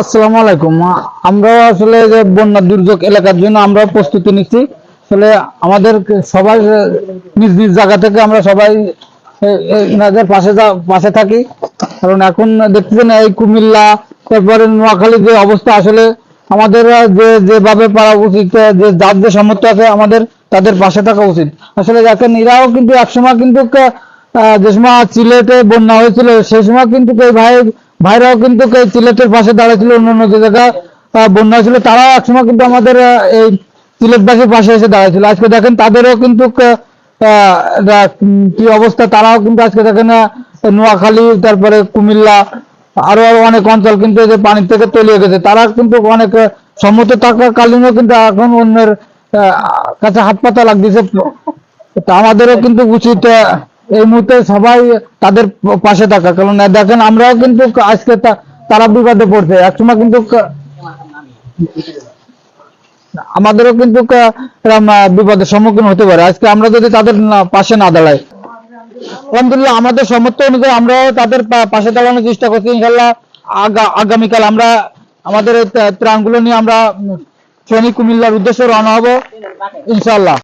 আসসালামু আলাইকুম। আমরা আসলে যে বন্যা দুর্যোগ এলাকার জন্য আমরা প্রস্তুতি নিচ্ছি। আসলে আমাদের সবাই নিজ নিজ জায়গা থেকে আমরা সবাই এনাদের পাশে পাশে থাকি। কারণ এখন দেখতেছেন এই কুমিল্লা, তারপরে নোয়াখালীর যে অবস্থা, আসলে আমাদের যে, যেভাবে পারা উচিত যে, যার যে সামর্থ্য আছে আমাদের, তাদের পাশে থাকা উচিত। আসলে দেখেন, এরাও কিন্তু একসময় কিন্তু যে সময় সিলেটে বন্যা হয়েছিল, সেই সময় কিন্তু এই ভাই ভাইরাও কিন্তু সিলেটের পাশে দাঁড়াইছিল অন্য অন্য যে জায়গায় আহ, বন্যা হয়েছিল তারাও একসময় কিন্তু আমাদের এই সিলেটবাসীর পাশে এসে দাঁড়াইছিল। আজকে দেখেন তাদেরও কিন্তু কি অবস্থা তারাও কিন্তু আজকে দেখেন নোয়াখালী তারপরে কুমিল্লা আরও আরও অনেক অঞ্চল কিন্তু এই যে পানির থেকে তলিয়ে গেছে। তারা কিন্তু অনেক সম্মত থাকাকালীনও কিন্তু এখন অন্যের কাছে হাত পাতা লাগতেছে। আমাদেরও কিন্তু উচিত এই মুহূর্তে সবাই তাদের পাশে থাকা। কারণ দেখেন, আমরাও কিন্তু আজকে তারা বিপদে পড়ছে। একসময় কিন্তু আমাদেরও কিন্তু বিপদের সম্মুখীন হতে পারে। আজকে আমরা যদি তাদের পাশে না দাঁড়াই। আলহামদুলিল্লাহ, আমাদের সমর্থ অনুযায়ী আমরাও তাদের পাশে দাঁড়ানোর চেষ্টা করছি ইনশাল্লাহ আগা- আগামীকাল আমরা আমাদের ত্রাণগুলো নিয়ে আমরা ফেনী কুমিল্লার উদ্দেশ্যে রওনা হব ইনশাল্লাহ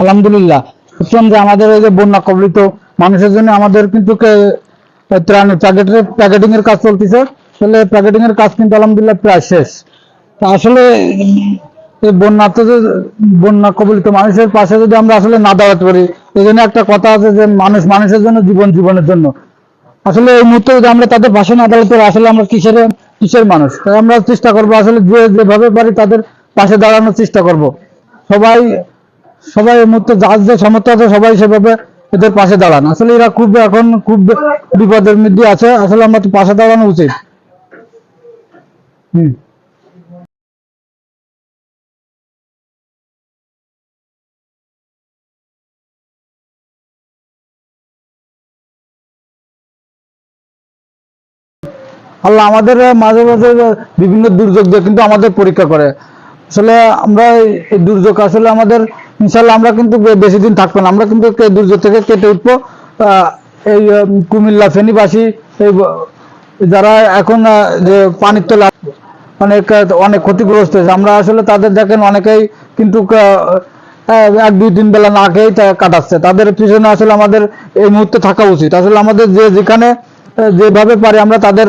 আলহামদুলিল্লাহ। যে আমাদের এই যে বন্যা কবলিত মানুষের জন্য আমাদের কিন্তু ত্রাণ প্যাকেটের প্যাকেটিং এর কাজ চলতেছে। আসলে প্যাকেটিং এর কাজ কিন্তু আলহামদুলিল্লাহ প্রায় শেষ। তা আসলে বন্যাতে যে, বন্যা কবলিত মানুষের পাশে যদি আমরা আসলে না দাঁড়াতে পারি, এই জন্য একটা কথা আছে যে মানুষ মানুষের জন্য, জীবন জীবনের জন্য। আসলে এই মুহূর্তে যদি আমরা তাদের পাশে না দাঁড়াতে পারি, আসলে আমরা কিসের কিসের মানুষ? তাই আমরা চেষ্টা করব আসলে যে, যেভাবে পারি তাদের পাশে দাঁড়ানোর চেষ্টা করব। সবাই সবাই এই মুহূর্তে যার যে সামর্থ্য আছে সবাই সেভাবে এদের পাশে দাঁড়ান। আসলে এরা খুব এখন খুব বিপদের মধ্যে আছে, আসলে আমরা তো পাশে দাঁড়ানো উচিত। হুম। আল্লাহ আমাদের মাঝে মাঝে বিভিন্ন দুর্যোগ কিন্তু আমাদের পরীক্ষা করে। আসলে আমরা এই দুর্যোগ আসলে আমাদের ইনশাল্লাহ আমরা কিন্তু বেশি দিন থাকব না। আমরা কিন্তু দুর্যোগ থেকে কেটে উঠবো। এই কুমিল্লা ফেনীবাসী, এই যারা এখন যে পানির তলা অনেক অনেক ক্ষতিগ্রস্ত হয়েছে। আমরা আসলে তাদের দেখেন অনেকেই কিন্তু এক, দুই তিন বেলা না খেয়েই কাটাচ্ছে। তাদের পিছনে আসলে আমাদের এই মুহূর্তে থাকা উচিত। আসলে আমাদের যে যেখানে যেভাবে পারে আমরা তাদের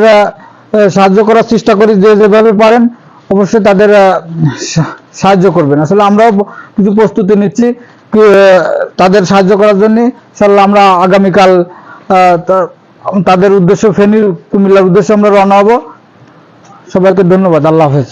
সাহায্য করার চেষ্টা করি, যে যেভাবে পারেন। অবশ্যই তাদের সাহায্য করবেন। আসলে আমরাও কিছু প্রস্তুতি নিচ্ছি তাদের সাহায্য করার জন্য। ইনশাল্লাহ আমরা আগামীকাল তাদের উদ্দেশ্য, ফেনীর কুমিল্লার উদ্দেশ্যে আমরা রওনা হব। সবাইকে ধন্যবাদ। আল্লাহ হাফেজ।